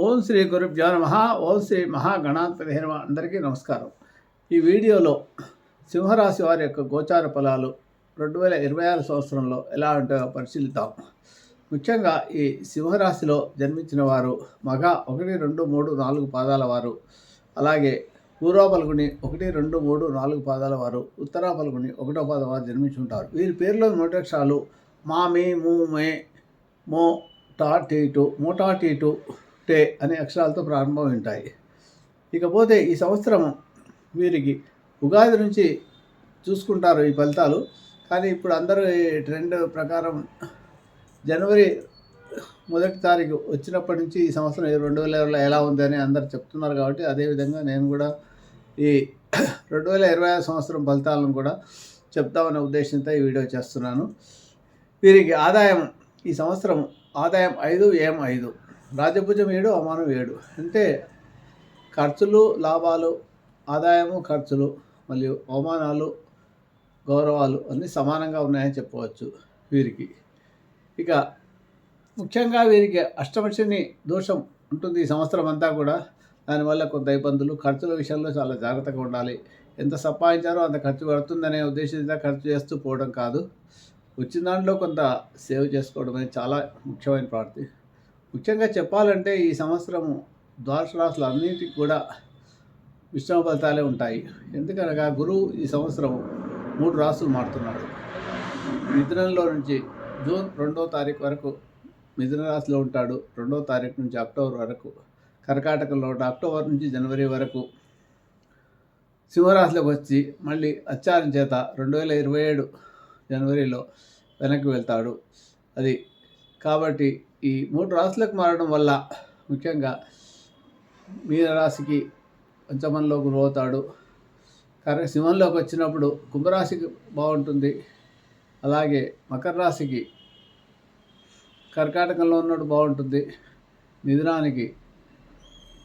ఓం శ్రీ గురుభ్యో నమ. ఓం శ్రీ మహాగణాధిపతి నమ అందరికీ నమస్కారం. ఈ వీడియోలో సింహరాశి వారి యొక్క గోచార ఫలాలు రెండు వేల ఇరవై ఆరు సంవత్సరంలో ఎలా ఉంటాయో పరిశీలిద్దాం. ముఖ్యంగా ఈ సింహరాశిలో జన్మించిన వారు మగ ఒకటి రెండు మూడు నాలుగు పాదాల వారు అలాగే పూర్వ పలుకుని ఒకటి రెండు మూడు నాలుగు పాదాల వారు ఉత్తరా పలుకుని ఒకటో పాదం వారు జన్మించి ఉంటారు. వీరి పేర్లో నోటక్షరాలు మామి మూ మే మో టా టీ టు మోటా టీ టు టే అనే అక్షరాలతో ప్రారంభం ఉంటాయి ఇకపోతే ఈ సంవత్సరం వీరికి ఉగాది నుంచి చూసుకుంటారు ఈ ఫలితాలు. కానీ ఇప్పుడు అందరూ ఈ ట్రెండ్ ప్రకారం జనవరి మొదటి తారీఖు వచ్చినప్పటి నుంచి ఈ సంవత్సరం రెండు వేల ఇరవై ఎలా ఉంది అని అందరు చెప్తున్నారు కాబట్టి అదేవిధంగా నేను కూడా ఈ రెండు వేల ఇరవై ఐదు సంవత్సరం ఫలితాలను కూడా చెప్తామనే ఉద్దేశంతో ఈ వీడియో చేస్తున్నాను. వీరికి ఆదాయం ఈ సంవత్సరం ఆదాయం ఐదు ఏం ఐదు. రాజభుజం ఏడు అవమానం ఏడు. అంటే ఖర్చులు లాభాలు ఆదాయము ఖర్చులు మరియు అవమానాలు గౌరవాలు అన్నీ సమానంగా ఉన్నాయని చెప్పవచ్చు వీరికి. ఇక ముఖ్యంగా వీరికి అష్టమశని దోషం ఉంటుంది ఈ సంవత్సరం అంతా కూడా. దానివల్ల కొంత ఇబ్బందులు ఖర్చుల విషయంలో చాలా జాగ్రత్తగా ఉండాలి. ఎంత సంపాదించారో అంత ఖర్చు పడుతుందనే ఉద్దేశంతో ఖర్చు చేస్తూ పోవడం కాదు. వచ్చిన దాంట్లో కొంత సేవ్ చేసుకోవడం అనేది చాలా ముఖ్యమైన ప్రార్థి ముఖ్యంగా చెప్పాలంటే ఈ సంవత్సరం ద్వాదశ రాసులు అన్నిటికి కూడా విశ్రమ ఫలితాలే ఉంటాయి. ఎందుకనగా గురువు ఈ సంవత్సరం మూడు రాసులు మారుతున్నాడు. మిథునంలో నుంచి జూన్ రెండో తారీఖు వరకు మిథున రాశిలో ఉంటాడు. రెండో తారీఖు నుంచి అక్టోబర్ వరకు కర్కాటకంలో అక్టోబర్ నుంచి జనవరి వరకు సింహరాశిలోకి వచ్చి మళ్ళీ అత్యారం చేత రెండు వేల ఇరవై ఏడు జనవరిలో వెనక్కి వెళ్తాడు. అది కాబట్టి ఈ మూడు రాశులకు మారడం వల్ల ముఖ్యంగా మీన రాశికి పంచమంలో గురువు అవుతాడు. కరెక్ట్ సింహంలోకి వచ్చినప్పుడు కుంభరాశికి బాగుంటుంది. అలాగే మకర రాశికి కర్కాటకంలో ఉన్నప్పుడు బాగుంటుంది. మిథునానికి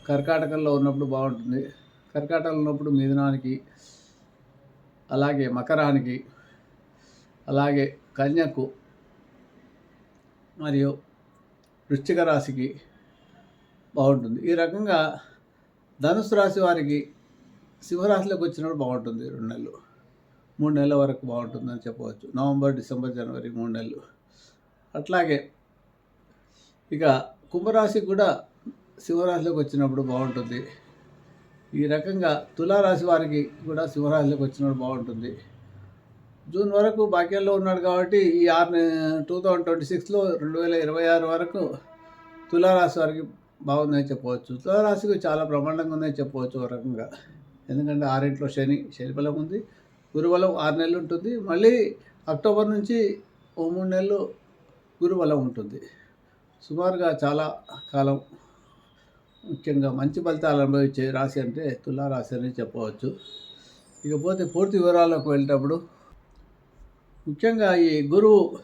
కర్కాటకంలో ఉన్నప్పుడు బాగుంటుంది. కర్కాటకంలో ఉన్నప్పుడు మిథునానికి అలాగే మకరానికి అలాగే కన్యకు మరియు వృశ్చిక రాశికి బాగుంటుంది. ఈ రకంగా ధనుసు రాశి వారికి సింహరాశిలోకి వచ్చినప్పుడు బాగుంటుంది. రెండు నెలలు మూడు నెలల వరకు బాగుంటుందని చెప్పవచ్చు. నవంబర్ డిసెంబర్ జనవరి మూడు నెలలు. అట్లాగే ఇక కుంభరాశి కూడా సింహరాశిలోకి వచ్చినప్పుడు బాగుంటుంది. ఈ రకంగా తులారాశి వారికి కూడా సింహరాశిలోకి వచ్చినప్పుడు బాగుంటుంది. జూన్ వరకు బాక్యంలో ఉన్నాడు కాబట్టి ఈ ఆరు టూ థౌజండ్ ట్వంటీ సిక్స్లో రెండు వేల ఇరవై ఆరు వరకు తులారాశి వారికి బాగుందని చెప్పవచ్చు. తులారాశికి చాలా బ్రహ్మాండంగా ఉందని చెప్పవచ్చు ఒక రకంగా. ఎందుకంటే ఆరింట్లో శని శని బలం ఉంది గురుబలం ఆరు నెలలు ఉంటుంది. మళ్ళీ అక్టోబర్ నుంచి ఓ మూడు నెలలు గురుబలం ఉంటుంది. సుమారుగా చాలా కాలం ముఖ్యంగా మంచి ఫలితాలు అనుభవించే రాశి అంటే తులారాశి అని చెప్పవచ్చు. ఇకపోతే పూర్తి వివరాల్లోకి వెళ్ళేటప్పుడు ముఖ్యంగా ఈ గురువు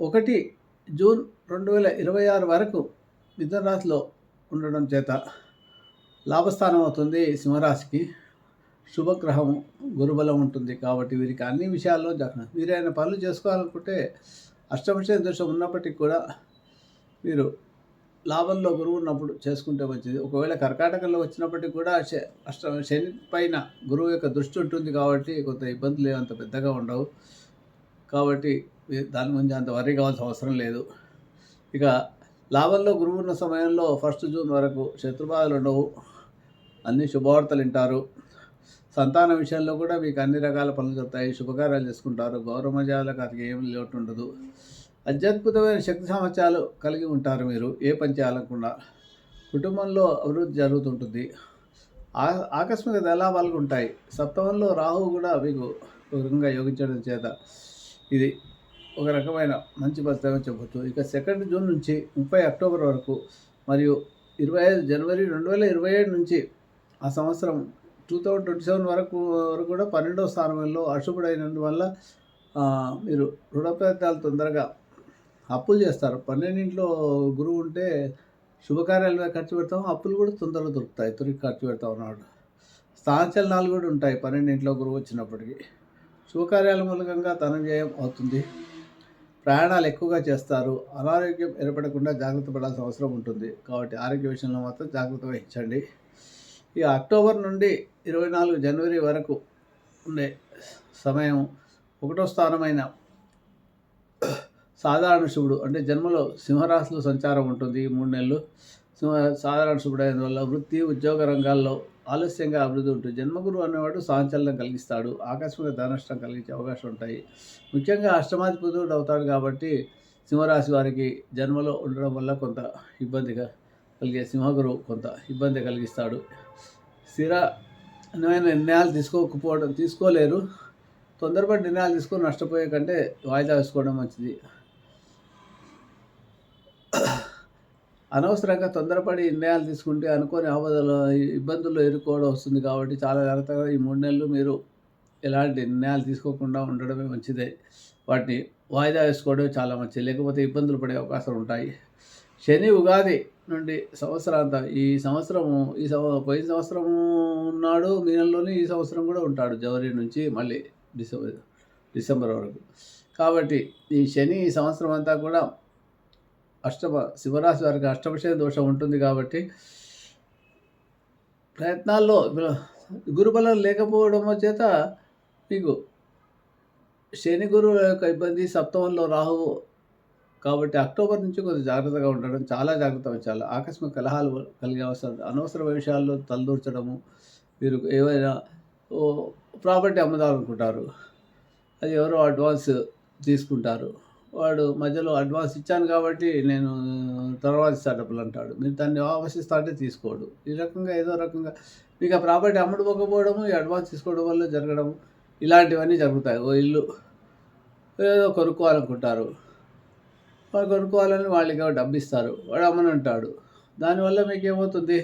ఒకటి జూన్ రెండు వేల ఇరవై ఆరు వరకు మిథున రాశిలో ఉండడం చేత లాభస్థానం అవుతుంది సింహరాశికి. శుభగ్రహం గురుబలం ఉంటుంది కాబట్టి వీరికి అన్ని విషయాల్లో జాగ్రత్త. ఆయన పనులు చేసుకోవాలనుకుంటే అష్టమశని దోషం ఉన్నప్పటికీ కూడా మీరు లాభంలో గురువు ఉన్నప్పుడు చేసుకుంటే మంచిది. ఒకవేళ కర్కాటకంలో వచ్చినప్పటికీ కూడా శ- అష్ట శని పైన గురువు యొక్క దృష్టి ఉంటుంది కాబట్టి కొంత ఇబ్బందులు అంత పెద్దగా ఉండవు. కాబట్టి దాని గురించి అంత వరీ కావాల్సిన అవసరం లేదు. ఇక లాభంలో గురువు ఉన్న సమయంలో ఫస్ట్ జూన్ వరకు శత్రుబాధలు ఉండవు. అన్ని శుభవార్తలు వింటారు. సంతాన విషయంలో కూడా మీకు అన్ని రకాల పనులు జరుగుతాయి. శుభకార్యాలు చేసుకుంటారు. గౌరవజాలకు అది ఏమి లోటు ఉండదు. అత్యద్భుతమైన శక్తి సామర్థ్యాలు కలిగి ఉంటారు మీరు. ఏ పని చేయాలనుకున్నా కుటుంబంలో అభివృద్ధి జరుగుతుంటుంది. ఆ ఆకస్మిక దళాబాలు ఉంటాయి సప్తమంలో రాహువు కూడా మీకు యోగించడం చేత ఇది ఒక రకమైన మంచి ఫలితంగా చెప్పచ్చు. ఇక సెకండ్ జూన్ నుంచి ముప్పై అక్టోబర్ వరకు మరియు ఇరవై ఐదు జనవరి రెండు వేల ఇరవై ఏడు నుంచి ఆ సంవత్సరం టూ థౌజండ్ ట్వంటీ సెవెన్ వరకు వరకు కూడా పన్నెండవ స్థానంలో అశుభుడైనందువల్ల మీరు రుణ ప్రయత్నాలు తొందరగా అప్పులు చేస్తారు. పన్నెండింట్లో గురువు ఉంటే శుభకార్యాల మీద ఖర్చు పెడతాం అప్పులు కూడా తొందరగా దొరుకుతాయి. తొలికి ఖర్చు పెడతాం అన్నాడు స్థానచలనాలు కూడా ఉంటాయి పన్నెండింట్లో గురువు వచ్చినప్పటికీ. శుభకార్యాల మూలకంగా ధనంజయం అవుతుంది. ప్రయాణాలు ఎక్కువగా చేస్తారు. అనారోగ్యం ఏర్పడకుండా జాగ్రత్త పడాల్సిన అవసరం ఉంటుంది. కాబట్టి ఆరోగ్య విషయంలో మాత్రం జాగ్రత్త వహించండి. ఈ అక్టోబర్ నుండి ఇరవై నాలుగు జనవరి వరకు ఉండే సమయం ఒకటో స్థానమైన సాధారణ శుభుడు అంటే జన్మలో సింహరాశిలో సంచారం ఉంటుంది. ఈ మూడు నెలలు సింహ సాధారణ శుభుడైన వల్ల వృత్తి ఉద్యోగ రంగాల్లో ఆలస్యంగా అభివృద్ధి ఉంటుంది. జన్మగురు అనేవాడు సాంచలనం కలిగిస్తాడు. ఆకస్మిక ధనష్టం కలిగించే అవకాశం ఉంటాయి. ముఖ్యంగా అష్టమాధిపతుడు అవుతాడు కాబట్టి సింహరాశి వారికి జన్మలో ఉండడం వల్ల కొంత ఇబ్బందిగా కలిగే సింహగురు కొంత ఇబ్బంది కలిగిస్తాడు. స్థిరమైన నిర్ణయాలు తీసుకోకపోవడం తీసుకోలేరు. తొందరపడి నిర్ణయాలు తీసుకొని నష్టపోయే కంటే వాయిదా వేసుకోవడం మంచిది. అనవసరంగా తొందరపడి నిర్ణయాలు తీసుకుంటే అనుకోని ఆపదలు ఇబ్బందుల్లో ఎదుర్కోవడం వస్తుంది కాబట్టి చాలా జాగ్రత్తగా ఈ మూడు నెలలు మీరు ఎలాంటి నిర్ణయాలు తీసుకోకుండా ఉండడమే మంచిదే. వాటిని వాయిదా వేసుకోవడం చాలా మంచిది. లేకపోతే ఇబ్బందులు పడే అవకాశాలు ఉంటాయి. శని ఉగాది నుండి సంవత్సరాంత ఈ సంవత్సరము ఈ సంవ పోయిన సంవత్సరం ఉన్నాడు మీ నెలలోనే ఈ సంవత్సరం కూడా ఉంటాడు. జనవరి నుంచి మళ్ళీ డిసెంబర్ డిసెంబర్ వరకు. కాబట్టి ఈ శని ఈ సంవత్సరం అంతా కూడా అష్టమ శివరాశి వారికి అష్టమశయ దోషం ఉంటుంది కాబట్టి ప్రయత్నాల్లో గురుబలం లేకపోవడం చేత మీకు శని గురువు యొక్క ఇబ్బంది సప్తమంలో రాహువు కాబట్టి అక్టోబర్ నుంచి కొంచెం జాగ్రత్తగా ఉండడం చాలా జాగ్రత్త చాలా ఆకస్మిక కలహాలు కలిగే అవసరం అనవసర విషయాల్లో తలదూర్చడము మీరు ఏవైనా ప్రాపర్టీ అమ్ముదామనుకుంటారు అది ఎవరో అడ్వాన్స్ తీసుకుంటారు. వాడు మధ్యలో అడ్వాన్స్ ఇచ్చాను కాబట్టి నేను తర్వాత ఇస్తా డబ్బులు అంటాడు. మీరు దాన్ని ఆవశిస్తా అంటే తీసుకోడు. ఈ రకంగా ఏదో రకంగా. మీకు ఆ ప్రాపర్టీ అమ్ముడుపోకపోవడము ఈ అడ్వాన్స్ తీసుకోవడం వల్ల జరగడం ఇలాంటివన్నీ జరుగుతాయి. ఓ ఇల్లు ఏదో కొనుక్కోవాలనుకుంటారు. వాళ్ళు కొనుక్కోవాలని వాళ్ళకి డబ్బు ఇస్తారు వాడు అమ్మని అంటాడు. దానివల్ల మీకు ఏమవుతుంది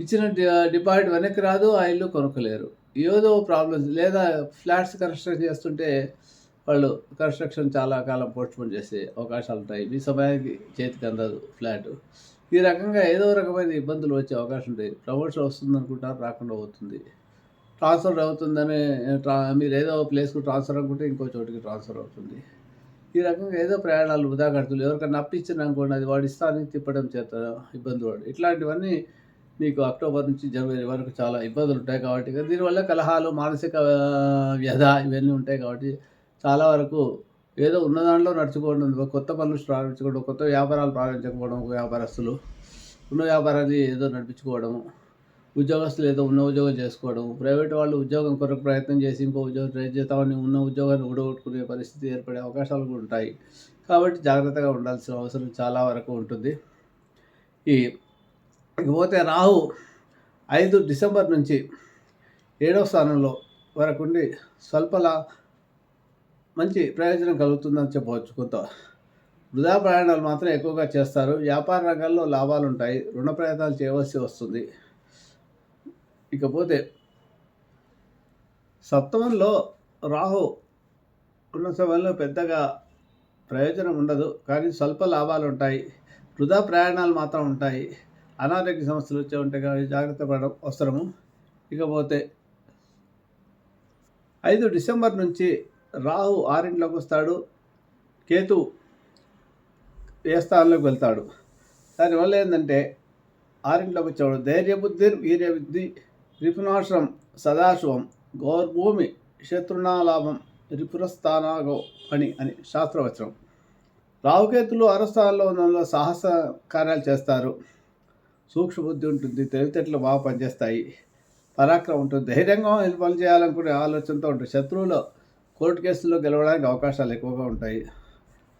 ఇచ్చిన డిపాజిట్ వెనక్కి రాదు ఆ ఇల్లు కొనుక్కోలేరు. ఏదో ప్రాబ్లమ్స్ లేదా ఫ్లాట్స్ కన్స్ట్రక్ట్ చేస్తుంటే వాళ్ళు కన్స్ట్రక్షన్ చాలా కాలం పోస్ట్పోన్ చేసే అవకాశాలు ఉంటాయి. మీ సమయానికి చేతికి అందదు ఫ్లాట్ ఈ రకంగా ఏదో రకమైన ఇబ్బందులు వచ్చే అవకాశం ఉంటాయి. ప్రమోషన్ వస్తుంది అనుకుంటారు రాకుండా అవుతుంది ట్రాన్స్ఫర్ అవుతుందని ట్రా మీరు ఏదో ప్లేస్కు ట్రాన్స్ఫర్ అనుకుంటే ఇంకో చోటికి ట్రాన్స్ఫర్ అవుతుంది. ఈ రకంగా ఏదో ప్రయాణాలు వృధా కడుతుంది ఎవరికైనా అప్పించిన అనుకోండి అది వాడు ఇస్తానికి తిప్పడం చేత ఇబ్బంది వాడు. ఇట్లాంటివన్నీ మీకు అక్టోబర్ నుంచి జనవరి వరకు చాలా ఇబ్బందులు ఉంటాయి కాబట్టి దీనివల్ల కలహాలు మానసిక వ్యధ ఇవన్నీ ఉంటాయి కాబట్టి చాలా వరకు ఏదో ఉన్న దాంట్లో నడుచుకోవడం కొత్త పనులు ప్రారంభించుకోవడం కొత్త వ్యాపారాలు ప్రారంభించకపోవడం వ్యాపారస్తులు ఉన్న వ్యాపారాన్ని ఏదో నడిపించుకోవడం ఉద్యోగస్తులు ఏదో ఉన్న ఉద్యోగం చేసుకోవడం ప్రైవేట్ వాళ్ళు ఉద్యోగం కొరకు ప్రయత్నం చేసి ఇంకో ఉద్యోగం ట్రై చేస్తామని ఉన్న ఉద్యోగాన్ని ఊడగొట్టుకునే పరిస్థితి ఏర్పడే అవకాశాలు కూడా ఉంటాయి. కాబట్టి జాగ్రత్తగా ఉండాల్సిన అవసరం చాలా వరకు ఉంటుంది. ఈ ఇకపోతే రాహు ఐదు డిసెంబర్ నుంచి ఏడవ స్థానంలో వరకుండి స్వల్పల మంచి ప్రయోజనం కలుగుతుందని చెప్పవచ్చు కొంత. వృధా ప్రయాణాలు మాత్రం ఎక్కువగా చేస్తారు. వ్యాపార రంగాల్లో లాభాలు ఉంటాయి రుణ ప్రయత్నాలు చేయవలసి వస్తుంది. ఇకపోతే సప్తమంలో రాహు ఉన్న సమయంలో పెద్దగా ప్రయోజనం ఉండదు. కానీ స్వల్ప లాభాలు ఉంటాయి వృధా ప్రయాణాలు మాత్రం ఉంటాయి. అనారోగ్య సమస్యలు వచ్చే ఉంటాయి కానీ జాగ్రత్త పడడం అవసరము. ఇకపోతే ఐదు డిసెంబర్ నుంచి రాహు ఆరింట్లోకి వస్తాడు. కేతు ఏ స్థానంలోకి వెళ్తాడు. దానివల్ల ఏంటంటే ఆరింట్లోకి వచ్చాడు ధైర్యబుద్ధి వీర్యబుద్ధి రిపునాశ్రం సదాశివం గౌర్భూమి శత్రునాలాభం రిపురస్థానాగో పని అని శాస్త్రవచనం. రావుకేతులు అరస్థానంలో ఉన్న సాహస కార్యాలు చేస్తారు. సూక్ష్మబుద్ధి ఉంటుంది తెలివితేటలు బాగా పనిచేస్తాయి. పరాక్రమం ఉంటుంది ధైర్యంగా పని చేయాలనుకునే ఆలోచనతో ఉంటుంది. శత్రువులో కోర్టు కేసుల్లో గెలవడానికి అవకాశాలు ఎక్కువగా ఉంటాయి.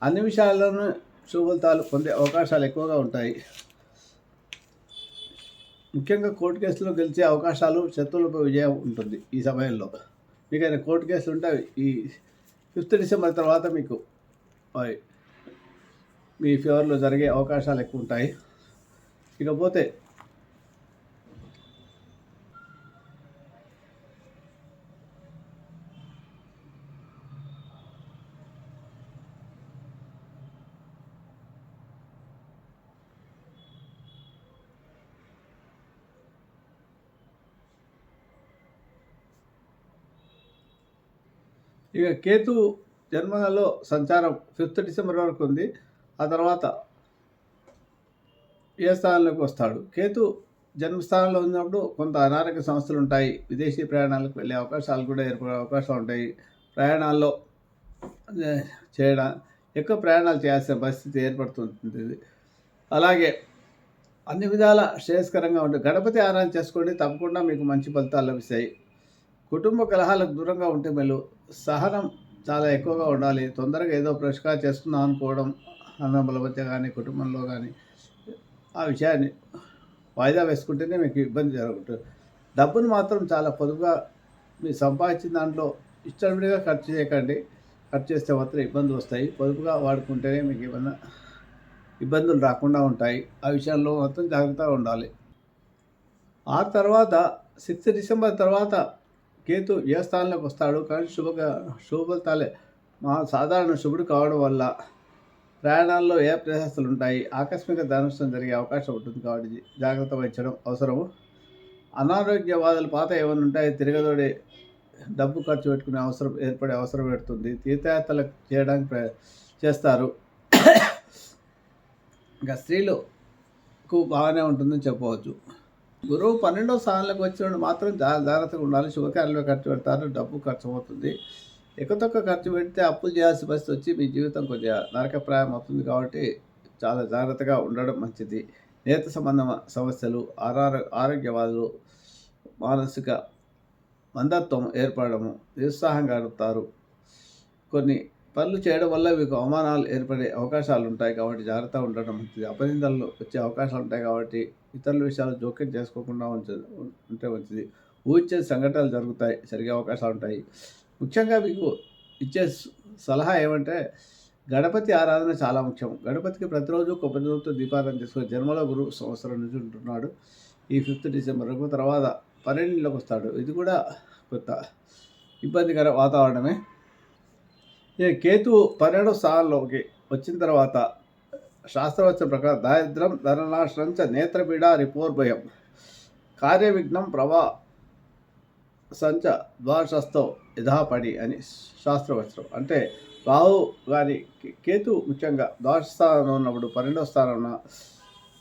అన్ని విషయాల్లోనూ శుభతాలు పొందే అవకాశాలు ఎక్కువగా ఉంటాయి. ముఖ్యంగా కోర్టు కేసులో గెలిచే అవకాశాలు శత్రువులపై విజయం ఉంటుంది ఈ సమయంలో. మీకు కోర్టు కేసులు ఉంటే ఈ ఫిఫ్త్ డిసెంబర్ తర్వాత మీకు మీ ఫేవర్లో జరిగే అవకాశాలు ఎక్కువ ఉంటాయి. ఇకపోతే ఇక కేతు జన్మలో సంచారం ఫిఫ్త్ డిసెంబర్ వరకు ఉంది. ఆ తర్వాత ఏ స్థానంలోకి వస్తాడు? కేతు జన్మస్థానంలో ఉన్నప్పుడు కొంత అనారోగ్య సమస్యలు ఉంటాయి. విదేశీ ప్రయాణాలకు వెళ్ళే అవకాశాలు కూడా ఏర్పడే అవకాశాలు ఉంటాయి. ప్రయాణాల్లో చేయడం ఎక్కువ ప్రయాణాలు చేయాల్సిన పరిస్థితి ఏర్పడుతుంటుంది అలాగే అన్ని విధాల శ్రేయస్కరంగా ఉంటుంది గణపతి ఆరాధన చేసుకోండి. తప్పకుండా మీకు మంచి ఫలితాలు లభిస్తాయి. కుటుంబ కలహాలకు దూరంగా ఉంటే మేలు. సహనం చాలా ఎక్కువగా ఉండాలి. తొందరగా ఏదో పరిష్కారం చేస్తున్నాం అనుకోవడం అన్నముల మధ్య కానీ కుటుంబంలో కానీ ఆ విషయాన్ని వాయిదా వేసుకుంటేనే మీకు ఇబ్బంది జరుగుతుంది డబ్బును మాత్రం చాలా పొదుపుగా మీరు సంపాదించిన దాంట్లో ఇష్టపడిగా ఖర్చు చేయకండి. ఖర్చు చేస్తే మాత్రం ఇబ్బందులు వస్తాయి. పొదుపుగా వాడుకుంటేనే మీకు ఏమన్నా ఇబ్బందులు రాకుండా ఉంటాయి. ఆ విషయంలో మాత్రం జాగ్రత్తగా ఉండాలి. ఆ తర్వాత సిక్స్త్ డిసెంబర్ తర్వాత కేతు ఏ స్థానంలోకి వస్తాడు కానీ శుభ శుభఫలితాలే మా సాధారణ శుభుడు కావడం వల్ల ప్రయాణాల్లో ఏ ప్రశస్తులు ఉంటాయి? ఆకస్మిక ధనష్టం జరిగే అవకాశం ఉంటుంది కాబట్టి జాగ్రత్త వహించడం అవసరము. అనారోగ్య బాధలు పాత ఏమైనా ఉంటాయి తిరగదోడి డబ్బు ఖర్చు పెట్టుకునే అవసరం ఏర్పడే అవసరం పెడుతుంది. తీర్థయాత్రలు చేయడానికి చేస్తారు. ఇంకా స్త్రీలకు బాగానే ఉంటుందని చెప్పవచ్చు. గురువు పన్నెండో స్థానంలోకి వచ్చినప్పుడు మాత్రం జా- జాగ్రత్తగా ఉండాలి. శుభకార్యంలో ఖర్చు పెడతారు. డబ్బు ఖర్చు అవుతుంది. ఎక్కువ ఖర్చు పెడితే అప్పులు చేయాల్సిన పరిస్థితి వచ్చి మీ జీవితం కొద్దిగా నరకప్రాయం అవుతుంది కాబట్టి చాలా జాగ్రత్తగా ఉండడం మంచిది. నేత సంబంధ సమస్యలు ఆరోగ్య ఆరోగ్యవాదులు మానసిక మందత్వం ఏర్పడము నిరుత్సాహం గడుపుతారు కొన్ని పనులు చేయడం వల్ల మీకు అవమానాలు ఏర్పడే అవకాశాలు ఉంటాయి కాబట్టి జాగ్రత్తగా ఉండడం మంచిది. అపనిందలు వచ్చే అవకాశాలు ఉంటాయి కాబట్టి ఇతరుల విషయాలు జోక్యం చేసుకోకుండా ఉంచ ఉంటే మంచిది. ఊహించే సంఘటనలు జరుగుతాయి జరిగే అవకాశాలు ఉంటాయి ముఖ్యంగా మీకు ఇచ్చే సలహా ఏమంటే గణపతి ఆరాధన చాలా ముఖ్యం. గణపతికి ప్రతిరోజు కొబ్బరితో దీపారాధన చేసుకుని జన్మల గురువు సంవత్సరం నుంచి ఉంటున్నాడు. ఈ ఫిఫ్త్ డిసెంబర్ తర్వాత పన్నెండులోకి వస్తాడు. ఇది కూడా కొత్త ఇబ్బందికర వాతావరణమే. కేతు పన్నెండు స్థానంలోకి వచ్చిన తర్వాత శాస్త్రవచన ప్రకారం దారిద్రం ధననాశనం చ నేత్రపీడ రిపోర్భయం కార్యవిఘ్నం ప్రభా సంచ ద్వాదశస్థో యథాపడి అని శాస్త్రవచనం. అంటే రాహు గారి కేతు ముఖ్యంగా ద్వాదశ స్థానంలో ఉన్నప్పుడు పన్నెండో స్థానంలో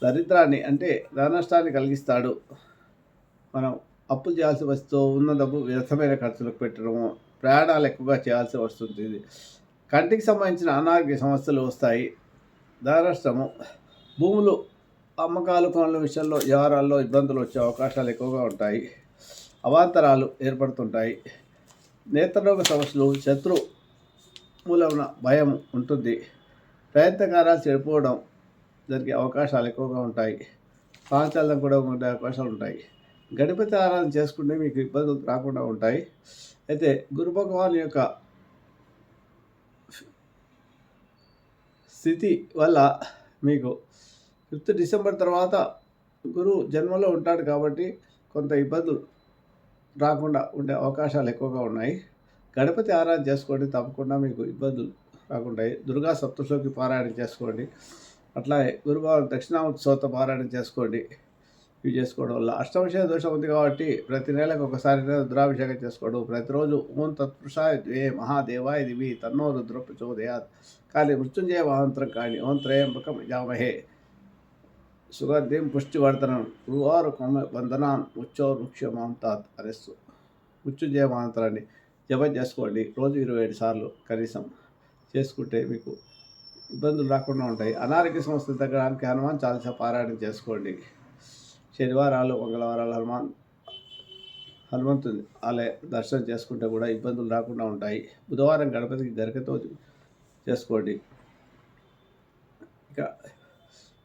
దరిద్రాన్ని అంటే ధనష్టాన్ని కలిగిస్తాడు. మనం అప్పులు చేయాల్సి వస్తూ ఉన్న డబ్బు వ్యర్థమైన ఖర్చులకు పెట్టడము ప్రయాణాలు ఎక్కువగా చేయాల్సి వస్తుంది కంటికి సంబంధించిన అనారోగ్య సమస్యలు వస్తాయి. ధారాష్ట్రము భూములు అమ్మకాలు కొనుల విషయంలో వ్యవహారాల్లో ఇబ్బందులు వచ్చే అవకాశాలు ఎక్కువగా ఉంటాయి. అవాంతరాలు ఏర్పడుతుంటాయి. నేత్రరోగ సమస్యలు శత్రు మూలమున భయం ఉంటుంది. ప్రయత్నకారాలు చెడిపోవడం జరిగే అవకాశాలు ఎక్కువగా ఉంటాయి. పాంచాలం కూడా ఉండే అవకాశాలు ఉంటాయి. గణపతి ఆరాధన చేసుకుంటే మీకు ఇబ్బందులు రాకుండా ఉంటాయి. అయితే గురు భగవాన్ యొక్క స్థితి వల్ల మీకు ఫిఫ్త్ డిసెంబర్ తర్వాత గురువు జన్మలో ఉంటాడు కాబట్టి కొంత ఇబ్బందులు రాకుండా ఉండే అవకాశాలు ఎక్కువగా ఉన్నాయి. గణపతి ఆరాధన చేసుకోండి తప్పకుండా మీకు ఇబ్బందులు రాకుండా దుర్గా సప్తశోకి పారాయణ చేసుకోండి. అట్లాగే గురువారం సోత పారాయణ చేసుకోండి. ఇవి చేసుకోవడం. వల్ల అష్టమశయ దోషం ఉంది కాబట్టి ప్రతి నెలకు ఒకసారి రుద్రాభిషేకం చేసుకోవడం. ప్రతిరోజు ఓం తత్పురుషాయ ద్వే మహాదేవాయ దివి తన్నో రుద్ర ప్రచోదయాత్ కానీ మృత్యుంజయ మహాంతరం కానీ ఓం త్రయంబకం యామహే సుగంధిం పుష్టివర్ధనం గురువారు కొమ్మ వందనాన్ ఉచ్చో వృక్ష తాత్ అరెస్సు. మృత్యుంజయ మహాంతరాన్ని జపం చేసుకోండి. రోజు ఇరవై ఏడు సార్లు కనీసం చేసుకుంటే మీకు ఇబ్బందులు రాకుండా ఉంటాయి. అనారోగ్య సమస్యలు తగ్గడానికి హనుమాన్ చాలీసా పారాయణం చేసుకోండి. శనివారాలు మంగళవారాలు హనుమాన్ హనుమంతుని ఆలయ దర్శనం చేసుకుంటే కూడా ఇబ్బందులు రాకుండా ఉంటాయి. బుధవారం గణపతికి గరికతో చేసుకోండి. ఇక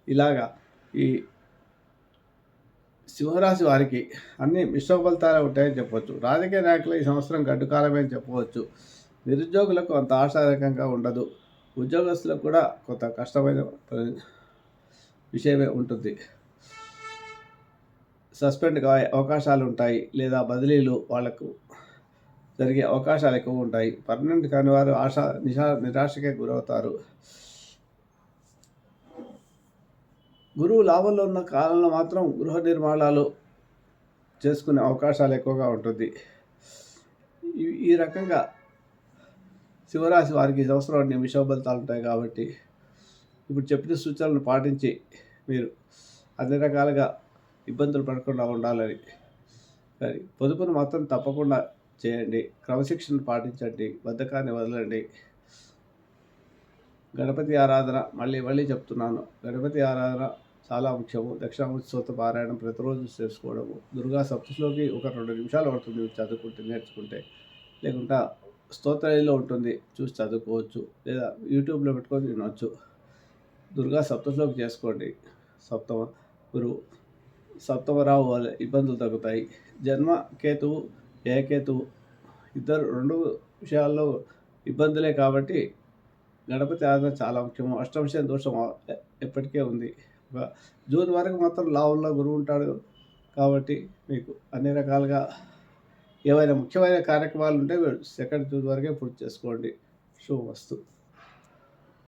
ఇలాగా ఈ సింహరాశి వారికి అన్ని మిశ్రమ ఫలితాలే ఉంటాయని చెప్పవచ్చు రాజకీయ నాయకులు ఈ సంవత్సరం గడ్డుకాలమే అని చెప్పవచ్చు. నిరుద్యోగులకు అంత ఆశాదకంగా ఉండదు. ఉద్యోగస్తులకు కూడా కొంత కష్టమైన విషయమే ఉంటుంది. సస్పెండ్ కాయే అవకాశాలు ఉంటాయి లేదా బదిలీలు వాళ్ళకు జరిగే అవకాశాలు ఎక్కువ ఉంటాయి పర్మనెంట్ కాని వారు ఆశ నిశా నిరాశకే గురవుతారు. గురువు లాభంలో ఉన్న కాలంలో మాత్రం గృహ నిర్మాణాలు చేసుకునే అవకాశాలు ఎక్కువగా ఉంటుంది. ఈ- ఈ రకంగా శివరాశి వారికి సంవత్సరం అన్ని విషోబలితాలు ఉంటాయి కాబట్టి ఇప్పుడు చెప్పిన సూచనలను పాటించి మీరు అన్ని రకాలుగా ఇబ్బందులు పడకుండా ఉండాలని. మరి పొదుపును మాత్రం తప్పకుండా చేయండి. క్రమశిక్షణ పాటించండి. బద్ధకాన్ని వదలండి. గణపతి ఆరాధన మళ్ళీ మళ్ళీ చెప్తున్నాను. గణపతి ఆరాధన చాలా ముఖ్యము. దక్షిణామూర్తి స్తోత్ర పారాయణం ప్రతిరోజు చేసుకోవడము. దుర్గా సప్తశ్లోకి ఒక రెండు నిమిషాలు పడుతుంది చదువుకుంటే నేర్చుకుంటే. లేకుంటే స్తోత్రాలలో ఉంటుంది. చూసి చదువుకోవచ్చు. లేదా యూట్యూబ్లో పెట్టుకొని వినవచ్చు దుర్గా సప్తశ్లోకి చేసుకోండి. సప్తమ గురువు. సప్తమరావు వాళ్ళ ఇబ్బందులు తగ్గుతాయి. జన్మ కేతువు ఏ ఇద్దరు రెండు విషయాల్లో ఇబ్బందులే కాబట్టి గణపతి ఆరాధన చాలా ముఖ్యము. అష్టమశయ దోషం ఎప్పటికే ఉంది. ఒక జూన్ వరకు మాత్రం లావుల్లో గురువు ఉంటాడు కాబట్టి మీకు అన్ని రకాలుగా ఏవైనా ముఖ్యమైన కార్యక్రమాలు ఉంటే సెకండ్ జూన్ వరకే పూర్తి చేసుకోండి. శుభమస్తు.